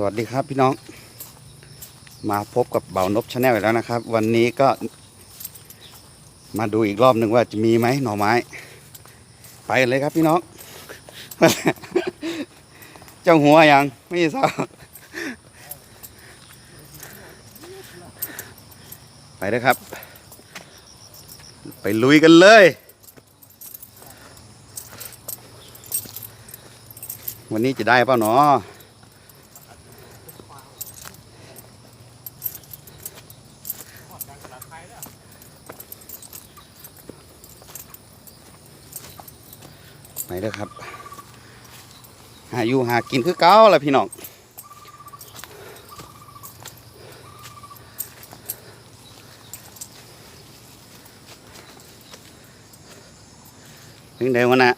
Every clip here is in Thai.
สวัสดีครับพี่น้อง มาพบกับเบานบชาแนลอีกแล้วนะครับ วันนี้ก็มาดูอีกรอบหนึ่งว่าจะมีไหมหน่อไม้ ไปเลยครับพี่น้อง เจ้าหัวยังไม่ทราบไปเลยครับ ไปลุยกันเลย วันนี้จะได้เปล่าเนาะ ไปเด้อครับหาอยู่หากินคือเก้าแหละพี่น้องถึงเดี๋ยววันนะ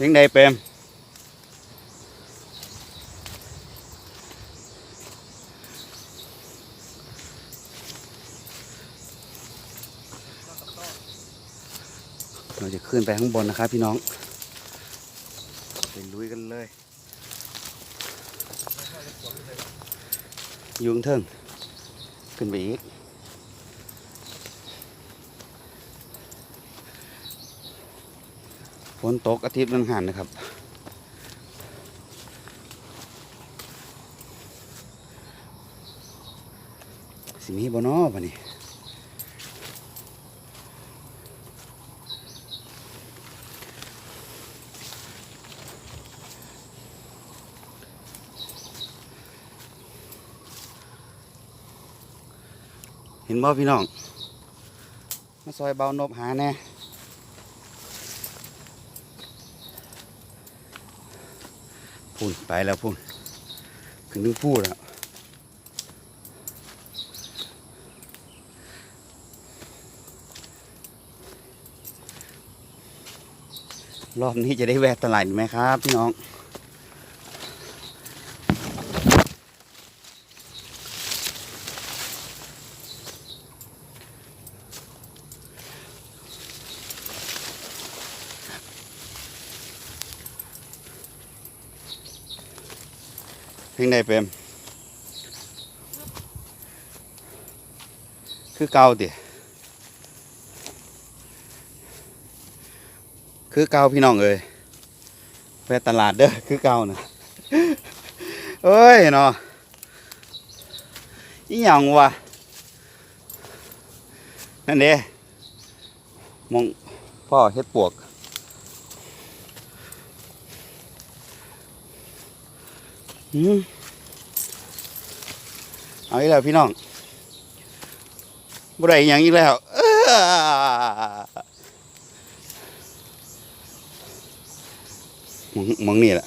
ถึงไดเปรมเราจะขึ้นไปข้างบนนะครับพี่น้องไปลุยกันเลย ยุงเทิงขึ้นไปอีก ฝนตกอาทิตย์นึงหันนะครับ สิมีบนอปะนี่เห็นบ่พี่น้องมาซอยเบานบหาแน่ พุ่นไปแล้วพุ่นขึ้นถึงพูดแล้วรอบนี้จะได้แวะตลาดไหมครับ พี่น้อง เพียงใดเปมคือเก่าติคือเก่าพี่น้องเอ้ยไปตลาดเด้อคือเก่านะเอ้ยเนาะอีหยังวะนั่นเด้มองพ่อเฮ็ดปวก อืม เอาอีกแล้วพี่น้องบ่ได้หยังอีกแล้วเอ้อหมองหมองนี่แหละ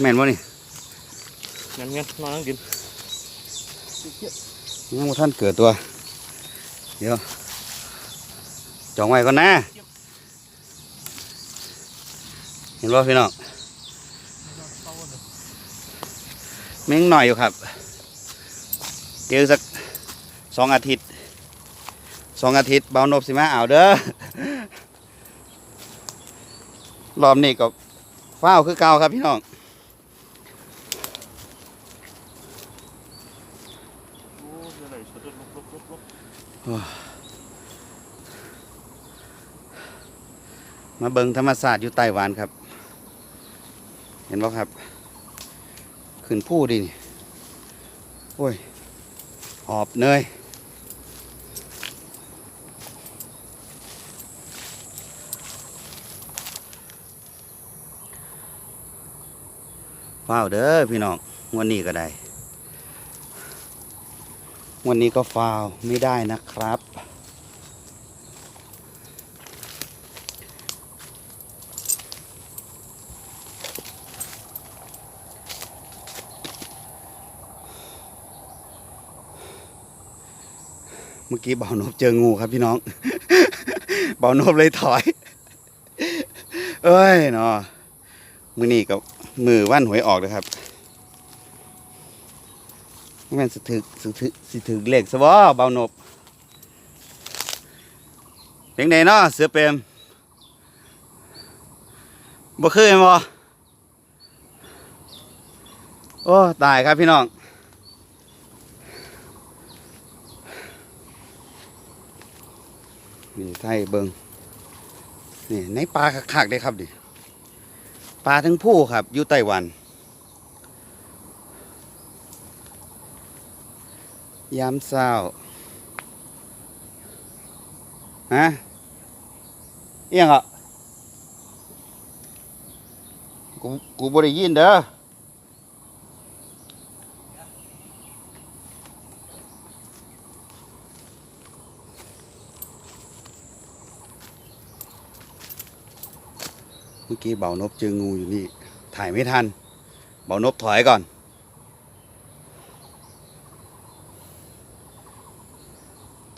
แม่นบ่นี่งั้นงั้นมานั่งกินยังบ่ท่านเกิดตัว เดี๋ยวจ องไว้ก่อนนะ เห็นบ่พี่น้องแม่งหน่อยอยู่ครับเจอสักสองอาทิตย์สองอาทิตย์เบานบสิมาเอาเด้อรอบนี้ก็ฟ้าวคือเก่าครับพี่น้องโอ้ยอะไรสะดุดลุกลุกลุกลุก มาเบิงธรรมศาสตร์อยู่ไต้หวันครับ เห็นบ่ครับ ขึ้นผู้ดินี่โอ้ย หอบเนยว้าวเด้อพี่น้องวันนี้ก็ได้ วันนี้ก็ฟาวไม่ได้นะครับ เมื่อกี้เบานบเจองูครับพี่น้อง เบานบเลยถอย เอ้ยเนาะมือนี่กับมือว่านหวยออกเลยครับแม่นสะถึกสะถึกสิถึกเลขซะบ่เบานบเพียงใดเนาะเสือเปรมบ่คือแม่นบ่โอ้ตายครับพี่น้อง นี่ไทยเบิงนี่ในปลาคักๆได้ครับดิปลาทั้งผู้ครับอยู่ไต้หวัน ยามเศร้าฮะเอียงอะกูกูบ่ได้ยินเด้อ มื่อกี้เบานบเจองูอยู่นี่ ถ่ายไม่ทัน เบานบถอยก่อน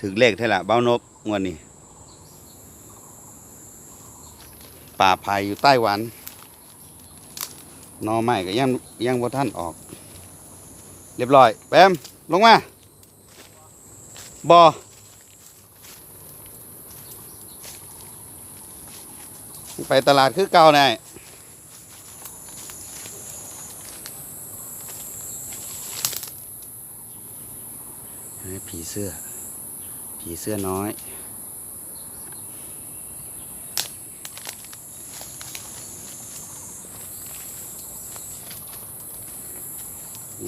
ถึงเลขเท่าละเบานบงวดนี้ ป่าไผ่อยู่ไต้หวันนอไม้ก็ยังยังบ่ท่านออก เรียบร้อยแปมลงมาบอ ไปตลาดคือเก่าไงเฮ้ยผีเสื้อ ผีเสื้อน้อย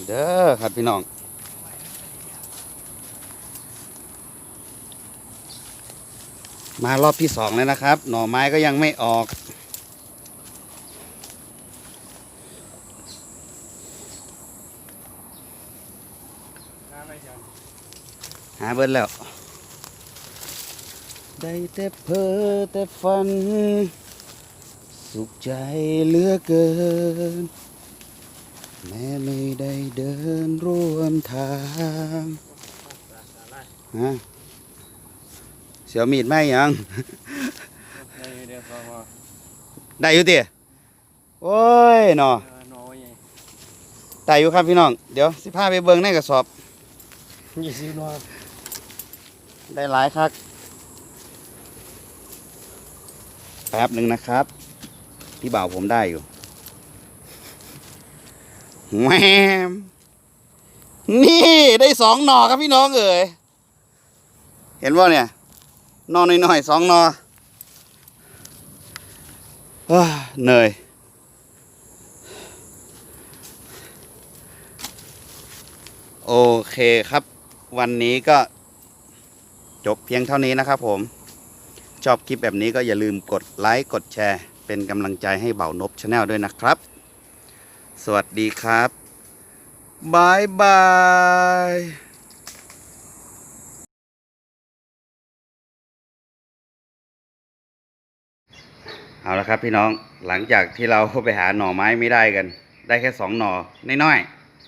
เด้อครับพี่น้อง มารอบที่สองแล้วนะครับ หน่อไม้ก็ยังไม่ออก หาเบิร์ดแล้ว ได้แต่เพ้อแต่ฝัน สุขใจเหลือเกิน แม้ไม่ได้เดินร่วมทางฮะ สียวมีดไหมยังได้อยู่ติโอ้ยเนาะน้อได้อยู่ครับพี่น้อง เดี๋ยวสิพาไปเบิ่งในกระสอบยี่สิบนอได้หลายครับแป๊บหนึ่งนะครับ พี่บ่าวผมได้อยู่แหวมนี่ได้สองหนอครับพี่น้องเอ๋ยเห็นว่าเนี่ย นอน้อยๆสองนอเอ้อเหนื่อยโอเคครับ วันนี้ก็จบเพียงเท่านี้นะครับผม ชอบคลิปแบบนี้ก็อย่าลืมกดไลค์กดแชร์ เป็นกำลังใจให้เบานบชาแนลด้วยนะครับ สวัสดีครับบายบาย เอาละครับพี่น้องหลังจากที่เราไปหาหน่อไม้ไม่ได้กัน ได้แค่สองหน่อน้อย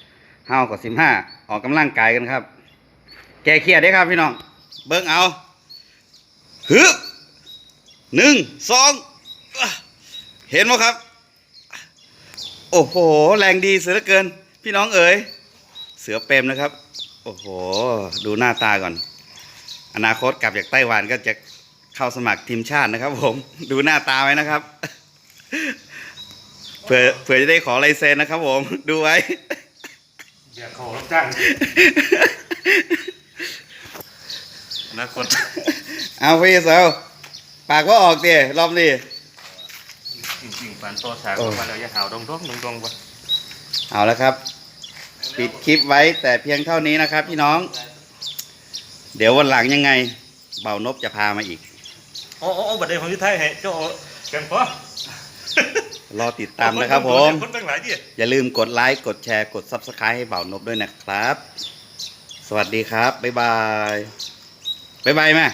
ๆห้ากับสิบห้าออกกำลังกายกันครับ แก้เครียดได้ครับพี่น้อง เบิ้งเอาฮึบหนึ่งสองเห็นไหมครับ โอ้โห แรงดีเสือเหลือเกิน พี่น้องเอ๋ยเสือเปรมนะครับ โอ้โห ดูหน้าตาก่อน อนาคตกลับจากไต้หวันก็จะ เข้าสมัครทีมชาตินะครับ ผมดูหน้าตาไว้นะครับเผื่อเผื่อจะได้ขอลายเซ็นนะครับ ผมดูไว้อย่าขอรับจ้างอนาคตเอาพี่เซลปากว่าออกเตี๋ยรอบนี้จริงๆฝันตัวสางออกมาแล้วอย่าหาวดงดงดงดงวะเอาแล้วครับ ปิดคลิปไว้แต่เพียงเท่านี้นะครับ พี่น้อง เดี๋ยววันหลังยังไง เบานบจะพามาอีก โอ้โอ้บัดเดยวของที่ไทยให้เจ้ากันพอ รอติดตามนะครับผม คนตั้งหลายที่ อย่าลืมกดไลค์ กดแชร์ กด Subscribe ให้เบานบด้วยนะครับ สวัสดีครับ บ๊ายบาย บ๊ายบายแม่